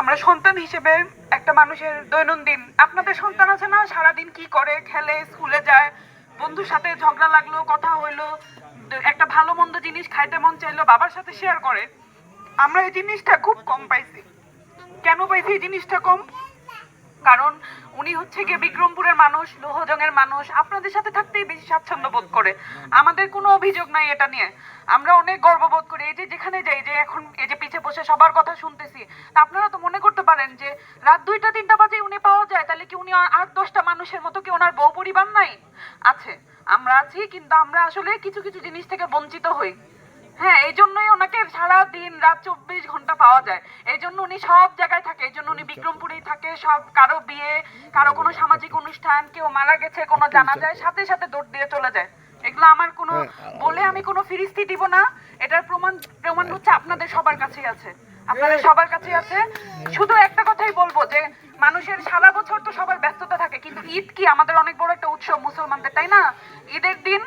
আমরা সন্তান হিসেবে একটা মানুষের দৈনন্দিন, আপনাদের সন্তান আছে না? সারাদিন কি করে? খেলে, স্কুলে যায়, বন্ধুর সাথে ঝগড়া লাগল, কথা হইল, একটা ভালো মন্দ জিনিস খাইতে মন চাইলো, বাবার সাথে শেয়ার করে। আমরা এই জিনিসটা খুব কম পাইছি। কেন পাইছি এই জিনিসটা কম? কারণ উনি হচ্ছে গিয়ে বিক্রমপুরের মানুষ, লোহজংয়ের মানুষ। আপনাদের সাথে থাকতেই বেশি স্বাচ্ছন্দ্য বোধ করে। আমাদের কোনো অভিযোগ নাই এটা নিয়ে। আমরা অনেক গর্ববোধ করি। এই যে যেখানে যাই, যে এখন এই যে পিছে বসে সবার কথা শুনতেছি আপনারা তো মনে করতে পারেন যে রাত দুইটা, তিনটা বাজে উনি পাওয়া যায়, তাহলে কি উনি আট, দশটা মানুষের মতো কি ওনার বউ পরিবার নাই? আছে। আমরা আছি, কিন্তু আমরা আসলে কিছু কিছু জিনিস থেকে বঞ্চিত হই। হ্যাঁ এই জন্যই ওনাকে সারা দিন রাত চব্বিশ ঘণ্টা পাওয়া যায়। এই জন্য উনি সব জায়গায় থাকে এই জন্য উনি বিক্রমপুরেই থাকে সব কারও বিয়ে কারও কোনো সামাজিক অনুষ্ঠান কেউ মারা গেছে কোনো জানা যায় সাথে সাথে দৌড় দিয়ে চলে যায়। এগুলো আমার কোনো বলে আমি কোনো ফিরিস্তি দিব না এটার প্রমাণ প্রমাণ হচ্ছে আপনাদের সবার কাছেই আছে। আপনাদের সবার কাছেই আছে। শুধু একটা কথাই বলব যে মানুষের সারা বছর তো সবার ব্যস্ততা থাকে কিন্তু ঈদ কি আমাদের অনেক বড় একটা উৎসব মুসলমানদের তাই না? ঈদের দিন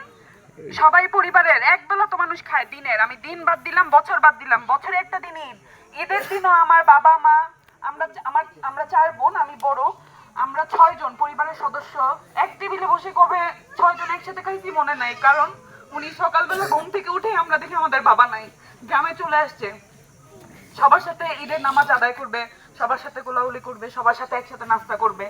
সবাই পরিবারের একবেলা তো মানুষ খায় দিনের। আমি দিন বাদ দিলাম, বছর বাদ দিলাম, বছরে একটা দিন ঈদ। ঈদের দিনও আমার বাবা, মা, আমরা আমার আমরা চার বোন, আমি বড়, আমরা ছয় জন পরিবারের সদস্য। এক টেবিলে বসে কবে ছয় জন একসাথে খাইছি মনে নাই, কারণ উনি সকালবেলা ঘুম থেকে উঠে আমরা দেখি আমাদের বাবা নাই। গ্রামে চলে আসছে। সবার সাথে ঈদের নামাজ আদায় করবে, সবার সাথে গোলাগুলি করবে, সবার সাথে একসাথে নাস্তা করবে।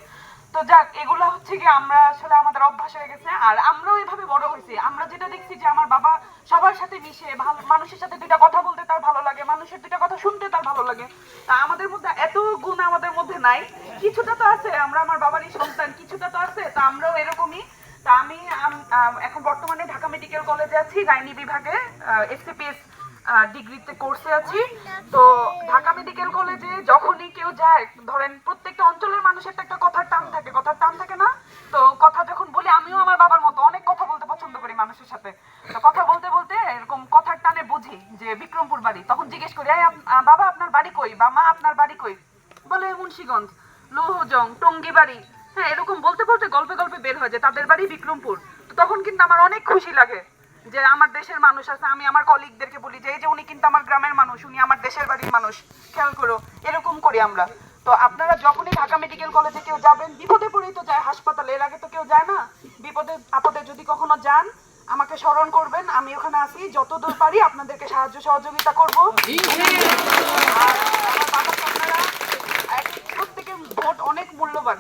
তো যাক, এগুলো হচ্ছে কি আমরা আসলে আমাদের অভ্যাস হয়ে গেছে। আর আমরাও এইভাবে বড় হয়েছি। আমরা যেটা দেখছি যে আমার বাবা সবার সাথে মিশে, ভালো, মানুষের সাথে দুইটা কথা বলতে তার ভালো লাগে, মানুষের দুইটা কথা শুনতে তার ভালো লাগে। তা আমাদের মধ্যে এত গুণ আমাদের মধ্যে নাই। কিছুটা তো আছে, আমরা আমার বাবারই সন্তান, কিছুটা তো আছে, তা আমরাও এরকমই। তা আমি এখন বর্তমানে ঢাকা মেডিকেল কলেজে আছি গাইনি বিভাগে এসসিপিএস ডিগ্রিতে কোর্সে আছি। তো ঢাকা মেডিকেল কলেজে যখনই কেউ যায়, ধরেন প্রত্যেকটা অঞ্চলের মানুষের একটা কথার টান থাকে। কথার টান থাকে না? তো কথা যখন বলি, আমিও আমার বাবার মতো অনেক কথা বলতে পছন্দ করি মানুষের সাথে। তো কথা বলতে বলতে এরকম কথার টানে বুঝি যে বিক্রমপুর বাড়ি। তখন জিজ্ঞেস করি, "এই বাবা, আপনার বাড়ি কই? বা মা, আপনার বাড়ি কই? বলে, মুন্সীগঞ্জ, লৌহজং টঙ্গি বাড়ি হ্যাঁ এরকম বলতে বলতে গল্পে গল্পে বের হয়ে যায়, তাদের বাড়ি বিক্রমপুর। তো তখন কিন্তু আমার অনেক খুশি লাগে। যে আমার দেশের মানুষ আছে, আমি আমার কলিগদেরকে বলি যে, এই যে উনি কিন্তু আমার গ্রামের মানুষ, উনি আমার দেশের বাড়ির মানুষ, খেয়াল করো, এরকম করি আমরা। তো আপনারা যখনই ঢাকা মেডিকেল কলেজে কেউ যাবেন, বিপদে পড়েই তো যায় হাসপাতালে, এর আগে তো কেউ যায় না। বিপদে, আপদে যদি কখনো যান, আমাকে স্মরণ করবেন, আমি ওখানে আছি, যতদূর পারি আপনাদেরকে সাহায্য সহযোগিতা করব। প্রত্যেকের ভোট অনেক মূল্যবান।